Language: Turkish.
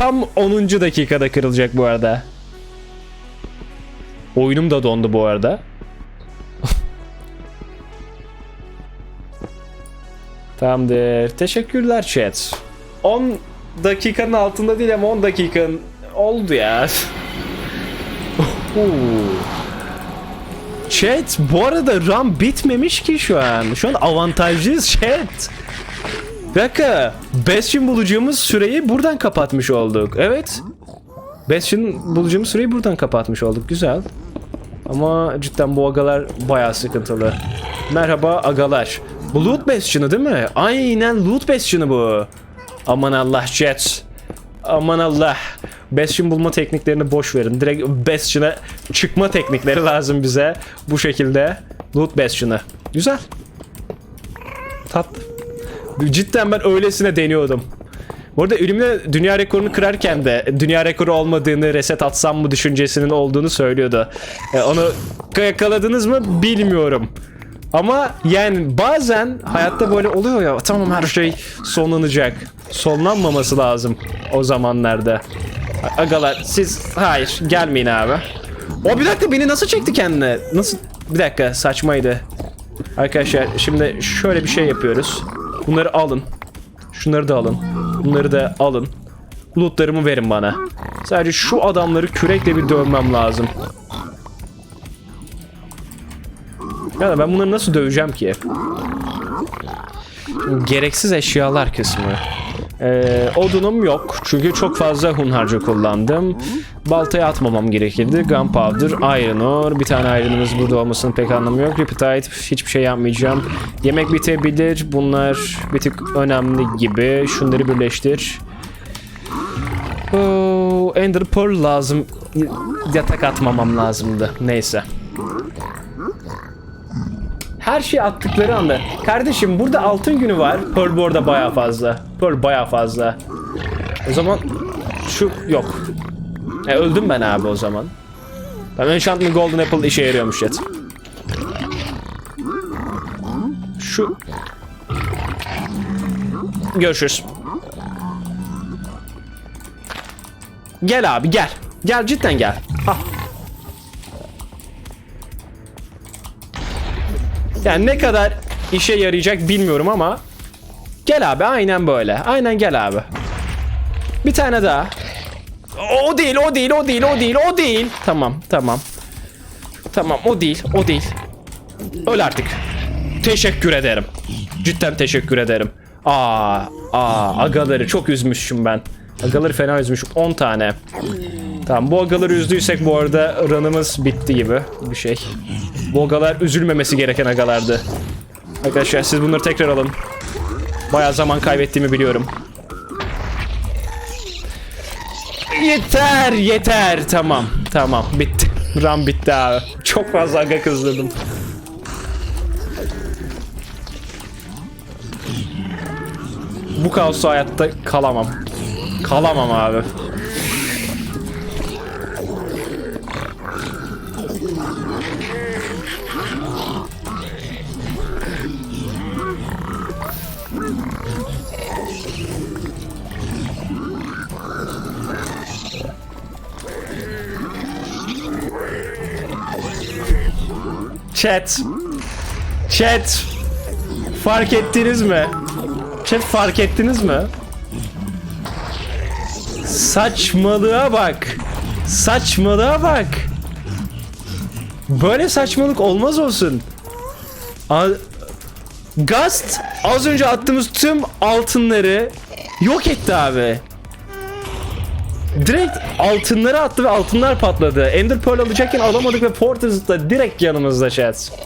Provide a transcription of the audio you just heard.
tam 10. dakikada kırılacak bu arada. Oyunum da dondu bu arada. Tamamdır. Teşekkürler chat. 10 dakikanın altında değil ama 10 dakikanın oldu ya. Chat bu arada RAM bitmemiş ki şu an. Şu an avantajlıyız chat. Bir dakika. Bastion bulacağımız süreyi buradan kapatmış olduk. Evet. Bastion bulacağımız süreyi buradan kapatmış olduk. Güzel. Ama cidden bu agalar bayağı sıkıntılı. Merhaba agalar. Bu loot bastion'ı değil mi? Aynen loot bastion'ı bu. Aman Allah chat. Aman Allah. Bastion bulma tekniklerini boş verin. Direkt Bastion'a çıkma teknikleri lazım bize. Bu şekilde. Loot Bastion'ı. Güzel. Tatlı. Cidden ben öylesine deniyordum. Bu arada ölümle dünya rekorunu kırarken de dünya rekoru olmadığını reset atsam mı düşüncesinin olduğunu söylüyordu. E, onu yakaladınız mı bilmiyorum. Ama yani bazen hayatta böyle oluyor ya tamam her şey sonlanacak. Sonlanmaması lazım o zamanlarda. Agalar siz hayır gelmeyin abi. O bir dakika beni nasıl çekti kendine? Nasıl? Bir dakika saçmaydı. Arkadaşlar şimdi şöyle bir şey yapıyoruz. Bunları alın. Şunları da alın. Bunları da alın. Lootlarımı verin bana. Sadece şu adamları kürekle bir dövmem lazım. Ya ben bunları nasıl döveceğim ki? Gereksiz eşyalar kısmı. Ee, odunum yok çünkü çok fazla hunharca kullandım. Baltaya atmamam gerekirdi. Gunpowder, iron ore. Bir tane iron'ımız burada olmasının pek anlamı yok. Riptide hiçbir şey yapmayacağım. Yemek bitebilir. Bunlar bir tık önemli gibi. Şunları birleştir. Oo, Ender Pearl lazım. Yatak atmamam lazımdı. Neyse. Her şey attıkları anda. Kardeşim burada altın günü var. Pearl bu baya fazla. Pearl baya fazla. O zaman şu yok. E, öldüm ben abi o zaman. Tamam Enchantment Golden Apple işe yarıyormuş yet. Şu. Görüşürüz. Gel abi gel. Gel cidden gel. Ah. Yani ne kadar işe yarayacak bilmiyorum ama gel abi aynen böyle. Aynen gel abi. Bir tane daha. O değil, o değil, o değil, o değil, o değil. Tamam, tamam. Tamam, o değil, o değil. Öl artık. Teşekkür ederim. Cidden teşekkür ederim. Aa, aa, agaları çok üzmüşüm ben. Agaları fena üzmüşüm. 10 tane. Tamam bu agaları üzdüysek bu arada run'ımız bitti gibi bir şey. Bu agalar üzülmemesi gereken agalardı. Arkadaşlar siz bunları tekrar alın. Bayağı zaman kaybettiğimi biliyorum. Yeter yeter tamam tamam bitti. Run bitti abi. Çok fazla aga kızdırdım. Bu kaosta hayatta kalamam. Kalamam abi. Chat. Chat. Fark ettiniz mi? Chat fark ettiniz mi? Saçmalığa bak. Saçmalığa bak. Böyle saçmalık olmaz olsun. A Gast az önce attığımız tüm altınları yok etti abi. Direkt altınları attı ve altınlar patladı. Ender Pearl alacakken alamadık ve Portals da direkt yanımızda chat.